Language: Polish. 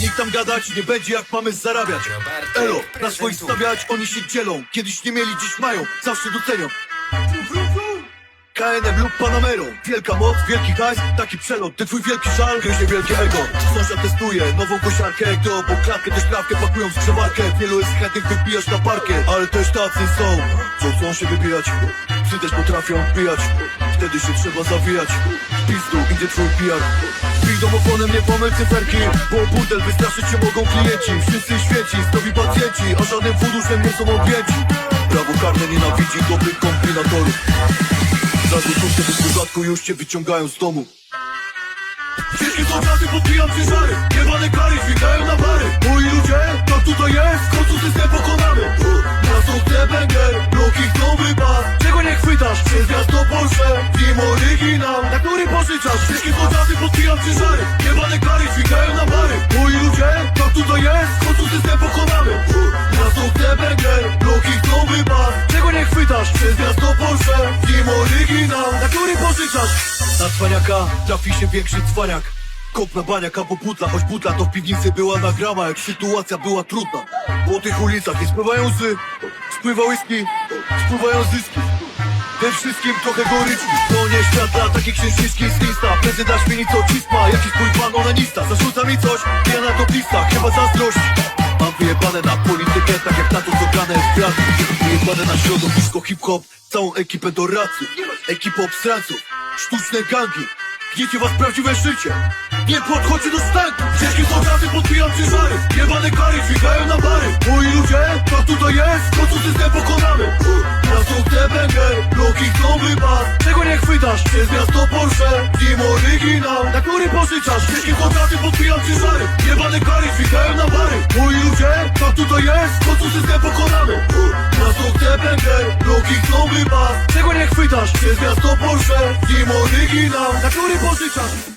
Nikt tam gadać nie będzie jak mamy zarabiać. Elo, na swoich stawiać oni się dzielą. Kiedyś nie mieli, dziś mają, zawsze docenią KNM lub Wielka moc, wielki hajs, taki przelot Ty twój wielki żal, gryzie wielkie ego Sąsiad testuje nową kosiarkę Gdy obok klatkę też trawkę pakują w skrzywarkę Wielu jest chętnych wybijać na parkę Ale też tacy są, co chcą się wybijać Psy też potrafią odbijać Wtedy się trzeba zawijać. Pizdu idzie twój PR. Bij domofonem, nie pomyl cyferki Bo burdel wystraszyć się mogą klienci. Wszyscy świeci, zdrowi pacjenci A żadnym funduszem nie są objęci. Prawo karne nienawidzi dobrych kombinatorów za złotówkę w dodatku już cię wyciągają z domu Wszystkie soldaty podbijam ciężary Jebane kary dźwigają na bary Moi ludzie, tak tutaj jest W końcu system pokonamy Miasto chce banger Bloki chcą wypas Czego nie chwytasz? Przez miasto Porsche Team oryginał Na który pożyczasz? Wszystkie soldaty podbijam ciężary Na cwaniaka trafi się większy cwaniak. Kop na baniak albo butla Choć butla to w piwnicy była na grama Jak sytuacja była trudna. Po tych ulicach nie spływają łzy Spływa whisky, spływają zyski. We wszystkim trochę goryczki. To nie świat dla takich księżniczki z Insta. Prezydent śmieni co cisma. Jakiś twój pan onanista. Zarzuca mi coś, ja na to lista Chyba zazdrość Mam wyjebane na politykę Tak jak na to co grane w pracy. Wyjebane na środowisko hip-hop Całą ekipę doradców Ekipę obstranców Sztuczne gangi. Gniecie was prawdziwe życie. Nie podchodźcie do stanku. Ciężkie soldaty podbiją ciężary. Jebane kary dźwigają na bary. Moi ludzie, to tutaj jest. W końcu system pokonamy? Miasto chce banger Bloki chcą wypas Chwytasz? Przez miasto Porsche Team oryginał Na który pożyczasz? Ciężkie soldaty podbiją ciężary Jebane kary dźwigają na bary Moi ludzie, to tutaj jest W końcu system pokonamy Miasto chce banger Bloki chcą wypas Czego nie chwytasz? Przez miasto Porsche Team oryginał Na który pożyczasz?